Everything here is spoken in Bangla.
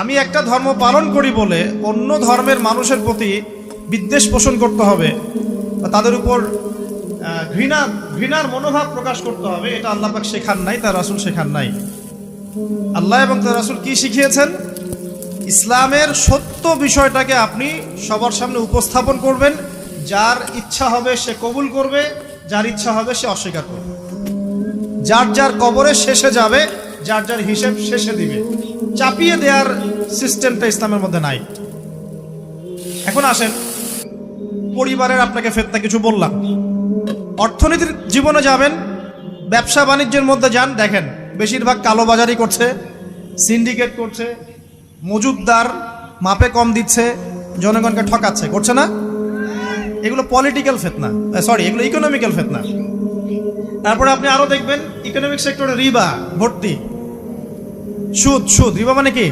আমি একটা ধর্ম পালন করি বলে অন্য ধর্মের মানুষের প্রতি বিদ্বেষ পোষণ করতে হবে বা তাদের উপর ঘৃণা, ঘৃণার মনোভাব প্রকাশ করতে হবে, এটা আল্লাহ পাক শেখান নাই, তার রাসূল শেখান নাই। আল্লাহ এবং তার রাসূল কি শিখিয়েছেন? ইসলামের সত্য বিষয়টাকে আপনি সবার সামনে উপস্থাপন করবেন, যার ইচ্ছা হবে সে কবুল করবে, যার ইচ্ছা হবে সে অস্বীকার করবে। যার যার কবরে শেষে যাবে যার যার হিসেব শেষে দিবে। চাপিয়ে দেওয়ার সিস্টেমটা ইসলামের মধ্যে নাই। এখন আসেন, পরিবারের আপনাকে ফেরতা কিছু বললাম। অর্থনীতির জীবনে যাবেন, ব্যবসা বাণিজ্যের মধ্যে যান, দেখেন, বেশিরভাগ কালোবাজারি করছে সিন্ডিকেট করছে, মজুদদার মাপে কম দিচ্ছে, জনগণকে ঠকাচ্ছে, করছে না? এগুলো পলিটিক্যাল ফেতনা সরি এগুলো ইকোনমিক্যাল ফেতনা। তারপরে আপনি আরও দেখবেন ইকোনমিক সেক্টরে রিবা, ভর্তি। সুদ সুদ রিবা মানে কি?